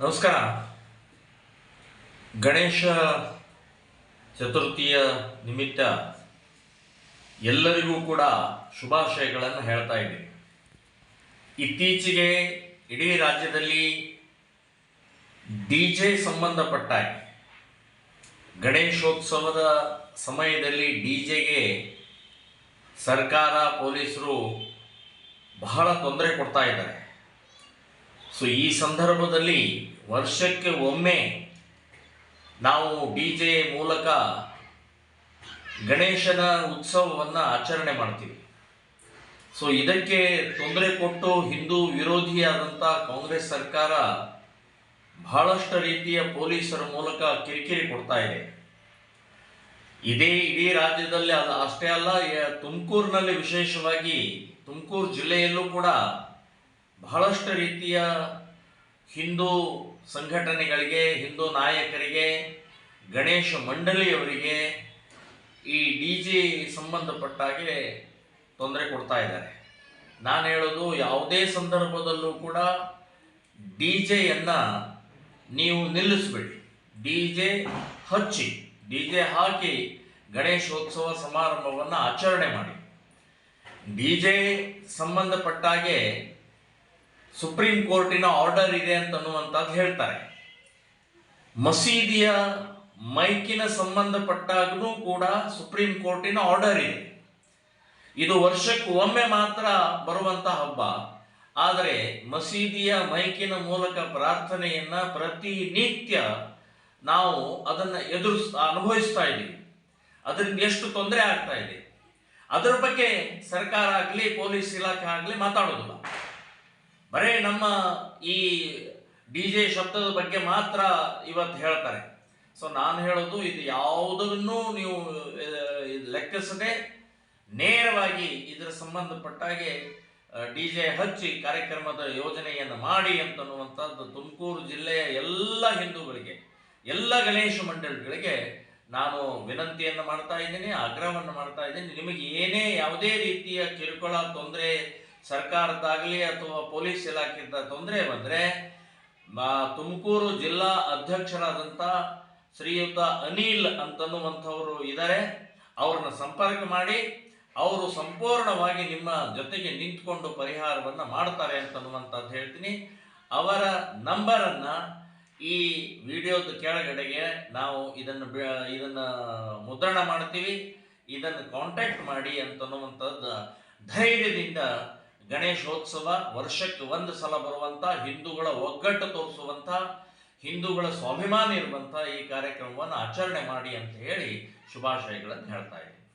ನಮಸ್ಕಾರ. ಗಣೇಶ ಚತುರ್ಥಿಯ ನಿಮಿತ್ತ ಎಲ್ಲರಿಗೂ ಕೂಡ ಶುಭಾಶಯಗಳನ್ನು ಹೇಳ್ತಾ ಇದ್ದೀನಿ. ಇತ್ತೀಚೆಗೆ ಇಡೀ ರಾಜ್ಯದಲ್ಲಿ ಡಿ ಜೆ ಸಂಬಂಧಪಟ್ಟ ಗಣೇಶೋತ್ಸವದ ಸಮಯದಲ್ಲಿ ಡಿ ಜೆಗೆ ಸರ್ಕಾರ, ಪೊಲೀಸರು ಬಹಳ ತೊಂದರೆ ಕೊಡ್ತಾ ಇದ್ದಾರೆ. ಸೊ ಈ ಸಂದರ್ಭದಲ್ಲಿ ವರ್ಷಕ್ಕೆ ಒಮ್ಮೆ ನಾವು ಡಿ ಜೆ ಮೂಲಕ ಗಣೇಶನ ಉತ್ಸವವನ್ನು ಆಚರಣೆ ಮಾಡ್ತೀವಿ. ಸೊ ಇದಕ್ಕೆ ತೊಂದರೆ ಕೊಟ್ಟು ಹಿಂದೂ ವಿರೋಧಿಯಾದಂಥ ಕಾಂಗ್ರೆಸ್ ಸರ್ಕಾರ ಬಹಳಷ್ಟು ರೀತಿಯ ಪೊಲೀಸರ ಮೂಲಕ ಕಿರಿಕಿರಿ ಕೊಡ್ತಾ ಇದೆ. ಇದೇ ಇಡೀ ರಾಜ್ಯದಲ್ಲಿ ಅದು ಅಷ್ಟೇ ಅಲ್ಲ ತುಮಕೂರಿನಲ್ಲಿ ವಿಶೇಷವಾಗಿ ತುಮಕೂರು ಜಿಲ್ಲೆಯಲ್ಲೂ ಕೂಡ ಬಹಳಷ್ಟು ರೀತಿಯ ಹಿಂದೂ ಸಂಘಟನೆಗಳಿಗೆ, ಹಿಂದೂ ನಾಯಕರಿಗೆ, ಗಣೇಶ ಮಂಡಳಿಯವರಿಗೆ ಈ ಡಿ ಜೆ ಸಂಬಂಧಪಟ್ಟಾಗೆ ತೊಂದರೆ ಕೊಡ್ತಾ ಇದ್ದಾರೆ. ನಾನು ಹೇಳೋದು ಯಾವುದೇ ಸಂದರ್ಭದಲ್ಲೂ ಕೂಡ ಡಿ ಜೆಯನ್ನು ನೀವು ನಿಲ್ಲಿಸಬೇಡಿ. ಡಿ ಜೆ ಹಚ್ಚಿ, ಡಿ ಜೆ ಹಾಕಿ ಗಣೇಶೋತ್ಸವ ಸಮಾರಂಭವನ್ನು ಆಚರಣೆ ಮಾಡಿ. ಡಿ ಜೆ ಸಂಬಂಧಪಟ್ಟಾಗೆ ಸುಪ್ರೀಂ ಕೋರ್ಟಿನ ಆರ್ಡರ್ ಇದೆ ಅಂತನ್ನುವಂಥದ್ದು ಹೇಳ್ತಾರೆ. ಮಸೀದಿಯ ಮೈಕಿನ ಸಂಬಂಧಪಟ್ಟಾಗೂ ಕೂಡ ಸುಪ್ರೀಂ ಕೋರ್ಟಿನ ಆರ್ಡರ್ ಇದೆ. ಇದು ವರ್ಷಕ್ಕೆ ಒಮ್ಮೆ ಮಾತ್ರ ಬರುವಂಥ ಹಬ್ಬ. ಆದರೆ ಮಸೀದಿಯ ಮೈಕಿನ ಮೂಲಕ ಪ್ರಾರ್ಥನೆಯನ್ನ ಪ್ರತಿನಿತ್ಯ ನಾವು ಅದನ್ನ ಎದುರಿಸ್ ಅನುಭವಿಸ್ತಾ ಇದ್ದೀವಿ. ಅದರಿಂದ ಎಷ್ಟು ತೊಂದರೆ ಆಗ್ತಾ ಇದೆ. ಅದರ ಬಗ್ಗೆ ಸರ್ಕಾರ ಆಗಲಿ, ಪೊಲೀಸ್ ಇಲಾಖೆ ಆಗಲಿ ಮಾತಾಡೋದಿಲ್ಲ. ಬರೇ ನಮ್ಮ ಈ ಡಿ ಜೆ ಶಬ್ದದ ಬಗ್ಗೆ ಮಾತ್ರ ಇವತ್ತು ಹೇಳ್ತಾರೆ. ಸೊ ನಾನು ಹೇಳೋದು ಇದು ಯಾವುದನ್ನು ನೀವು ಲೆಕ್ಕಿಸದೆ ನೇರವಾಗಿ ಇದರ ಸಂಬಂಧಪಟ್ಟಾಗೆ ಡಿ ಜೆ ಹಚ್ಚಿ ಕಾರ್ಯಕ್ರಮದ ಯೋಜನೆಯನ್ನು ಮಾಡಿ ಅಂತನ್ನುವಂಥದ್ದು ತುಮಕೂರು ಜಿಲ್ಲೆಯ ಎಲ್ಲ ಹಿಂದೂಗಳಿಗೆ, ಎಲ್ಲ ಗಣೇಶ ಮಂಡಳಿಗಳಿಗೆ ನಾನು ವಿನಂತಿಯನ್ನು ಮಾಡ್ತಾ ಇದ್ದೀನಿ, ಆಗ್ರಹವನ್ನು ಮಾಡ್ತಾ ಇದ್ದೀನಿ. ನಿಮಗೆ ಏನೇ ಯಾವುದೇ ರೀತಿಯ ಕಿರುಕುಳ, ತೊಂದರೆ ಸರ್ಕಾರದಾಗಲಿ ಅಥವಾ ಪೊಲೀಸ್ ಇಲಾಖೆಯಿಂದ ತೊಂದರೆ ಬಂದರೆ ತುಮಕೂರು ಜಿಲ್ಲಾ ಅಧ್ಯಕ್ಷರಾದಂಥ ಶ್ರೀಯುತ ಅನಿಲ್ ಅಂತನ್ನುವಂಥವರು ಇದ್ದಾರೆ ಅವ್ರನ್ನ ಸಂಪರ್ಕ ಮಾಡಿ, ಅವರು ಸಂಪೂರ್ಣವಾಗಿ ನಿಮ್ಮ ಜೊತೆಗೆ ನಿಂತ್ಕೊಂಡು ಪರಿಹಾರವನ್ನು ಮಾಡ್ತಾರೆ ಅಂತನ್ನುವಂಥದ್ದು ಹೇಳ್ತೀನಿ. ಅವರ ನಂಬರನ್ನು ಈ ವಿಡಿಯೋದ ಕೆಳಗಡೆಗೆ ನಾವು ಇದನ್ನು ಇದನ್ನು ಮುದ್ರಣ ಮಾಡ್ತೀವಿ. ಇದನ್ನು ಕಾಂಟ್ಯಾಕ್ಟ್ ಮಾಡಿ ಅಂತನ್ನುವಂಥದ್ದು ಧೈರ್ಯದಿಂದ ಗಣೇಶೋತ್ಸವ ವರ್ಷಕ್ಕೆ ಒಂದು ಸಲ ಬರುವಂಥ ಹಿಂದೂಗಳ ಒಗ್ಗಟ್ಟು ತೋರಿಸುವಂಥ ಹಿಂದೂಗಳ ಸ್ವಾಭಿಮಾನ ಇರುವಂಥ ಈ ಕಾರ್ಯಕ್ರಮವನ್ನು ಆಚರಣೆ ಮಾಡಿ ಅಂತ ಹೇಳಿ ಶುಭಾಶಯಗಳನ್ನು ಹೇಳ್ತಾ ಇದ್ದೀನಿ.